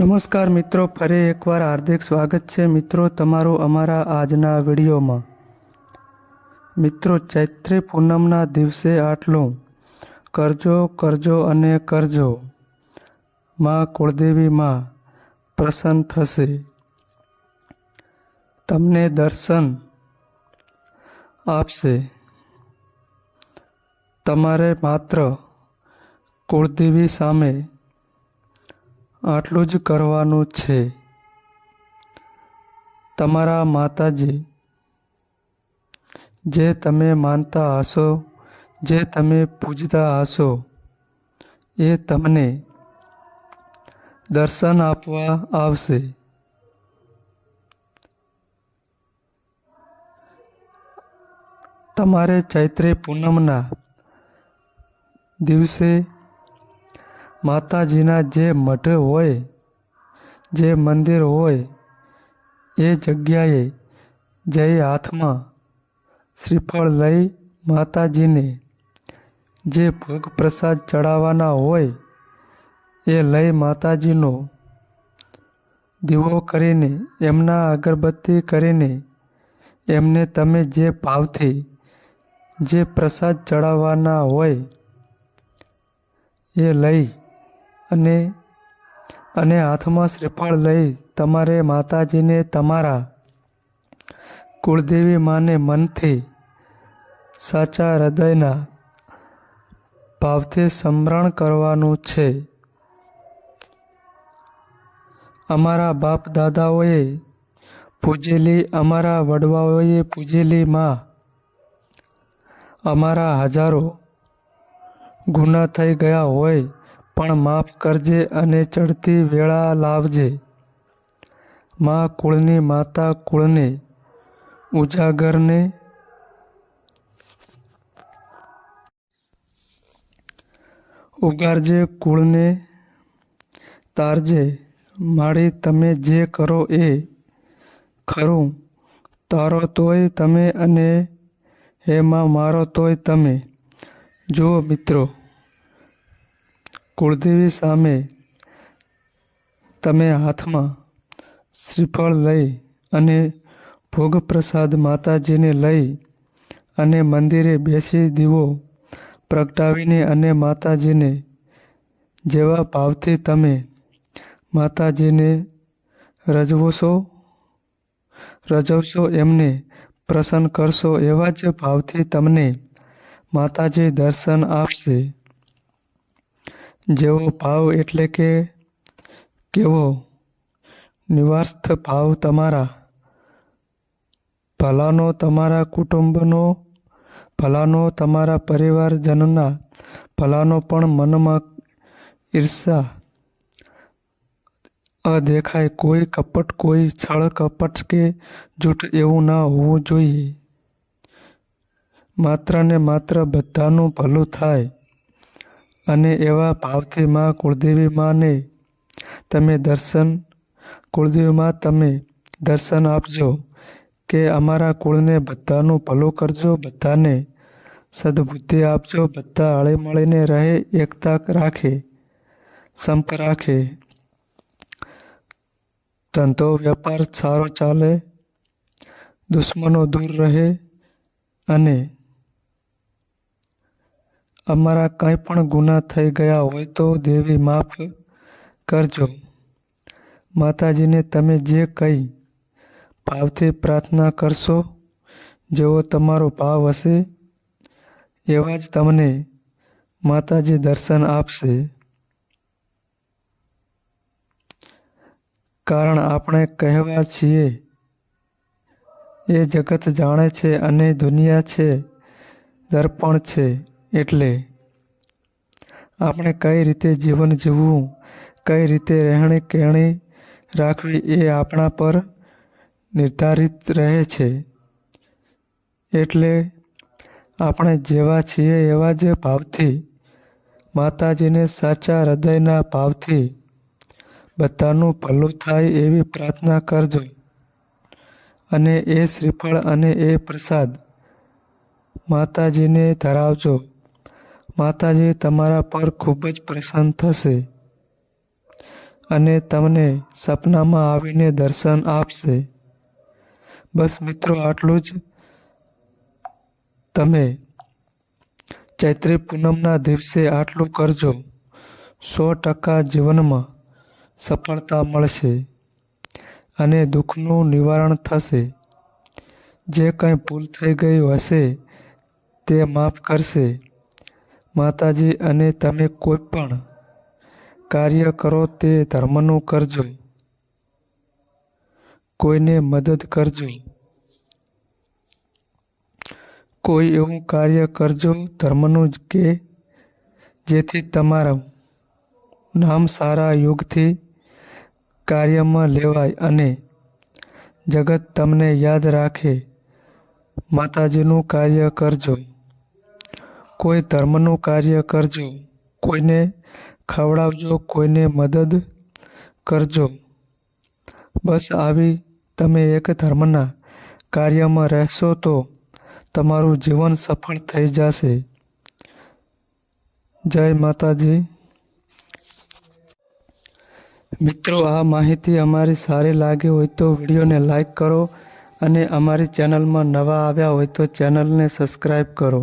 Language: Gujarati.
નમસ્કાર મિત્રો, ફરી એકવાર હાર્દિક સ્વાગત છે. મિત્રો, તમારું અમારા આજના વિડીયોમાં. મિત્રો, ચૈત્રી પૂનમના દિવસે આટલું. કરજો કરજો અને કરજો. માં કુળદેવી માં પ્રસન્ન થશે. તમને દર્શન આપશે. તમારે માત્ર કુળદેવી સામે આટલું જ કરવાનું છે. તમારા માતાજી, જે તમે માનતા હશો, જે તમે પૂજતા હશો, એ તમને દર્શન આપવા આવશે. તમારે ચૈત્રી પૂનમના દિવસે માતાજીના જે મઢ હોય, જે મંદિર હોય, એ જગ્યાએ જઈ હાથમાં શ્રીફળ લઈ માતાજીને જે ભોગ પ્રસાદ ચડાવવાના હોય, એ લઈ માતાજીનો દીવો કરીને, એમના અગરબત્તી કરીને, એમને તમે જે ભાવથી જે પ્રસાદ ચડાવવાના હોય, એ લઈ અને અને હાથમાં શ્રીફળ લઈ તમારે માતાજીને તમારા કુળદેવી માને મનથી સાચા હૃદયના ભાવથી સ્મરણ કરવાનું છે. અમારા બાપ દાદાઓએ પૂજેલી, અમારા વડવાઓએ પૂજેલી માં અમારા હજારો ગુના થઈ ગયા હોય પણ માફ કરજે અને ચડતી વેળા લાવજે. મા કુળની માતા કુળને ઉજાગરને ઉગારજે, કુળને તારજે. માળી તમે જે કરો એ ખરું, તારો તોય તમે અને એમાં મારો તોય તમે. જુઓ મિત્રો કુળદેવી સામે તમે હાથમાં શ્રીફળ લઈ અને ભોગ પ્રસાદ માતાજીને લઈ અને મંદિરે બેસી દીવો પ્રગટાવીને અને માતાજીને જેવા ભાવથી તમે માતાજીને રજવશો રજવશો, એમને પ્રસન્ન કરશો એવા જ ભાવથી તમને માતાજી દર્શન આપશે. જેવો ભાવ એટલે કે કેવો? નિવાસ્થ ભાવ તમારા. ભલાનો તમારા કુટુંબનો, ભલાનો તમારા પરિવારજનના, ભલાનો પણ મનમાં ઈર્ષા અદેખાય કોઈ કપટ, કોઈ છળ કપટ કે જૂઠ એવું ના હોવું જોઈએ. માત્ર ને માત્ર બધાનું ભલું થાય. અને એવા ભાવથી માં કુળદેવી માને તમે દર્શન કુળદેવી માં તમે દર્શન આપજો કે અમારા કુળને બધાનું ભલું કરજો, બધાને સદબુદ્ધિ આપજો, બધા હળી મળીને રહે, એકતા રાખે, સંપ રાખે. ધંધો, વેપાર સારો ચાલે, દુશ્મનો દૂર રહે અને અમારા કંઈ પણ ગુના થઈ ગયા હોય તો દેવી માફ કરજો. માતાજીને તમે જે કંઈ ભાવથી પ્રાર્થના કરશો, જેવો તમારો ભાવ હશે, એવા જ તમને માતાજી દર્શન આપશે. કારણ આપણે કહેવા છીએ, એ જગત જાણે છે અને દુનિયા છે, દર્પણ છે. એટલે આપણે કઈ રીતે જીવન જીવવું, કઈ રીતે રહેણી કહેણી રાખવી એ આપણા પર નિર્ધારિત રહે છે. એટલે આપણે જેવા છીએ એવા જ ભાવથી, માતાજીને સાચા હૃદયના ભાવથી બધાનું ભલું થાય એવી પ્રાર્થના કરજો. અને એ શ્રીફળ અને એ પ્રસાદ માતાજીને ધરાવજો. માતાજી, તમારા પર ખૂબ જ પ્રસન્ન થશે અને તમને સપનામાં આવીને દર્શન આપશે. બસ મિત્રો, આટલું જ. તમે ચૈત્રી પૂનમના દિવસે આટલું કરજો. સો ટકા જીવનમાં સફળતા મળશે અને દુઃખનું નિવારણ થશે. જે કંઈ ભૂલ થઈ ગયું હશે, તે માફ કરશે. માતાજી અને તમે કોઈ પણ કાર્ય કરો તે ધર્મનું કરજો. કોઈને મદદ કરજો. કોઈ એવું કાર્ય કરજો ધર્મનું જ કે જેથી તમારું નામ સારા યોગથી કાર્યમાં લેવાય અને જગત તમને યાદ રાખે. માતાજીનું કાર્ય કરજો. કોઈ ધર્મનું કાર્ય કરજો. કોઈને ખવડાવજો, કોઈને મદદ કરજો. બસ આવી તમે એક ધર્મના કાર્યમાં રહેશો તો તમારું જીવન સફળ થઈ જશે. જય માતાજી. મિત્રો, આ માહિતી અમારી સારી લાગી હોય તો વિડીયોને લાઈક કરો અને અમારી ચેનલમાં નવા આવ્યા હોય તો ચેનલને સબસ્ક્રાઈબ કરો.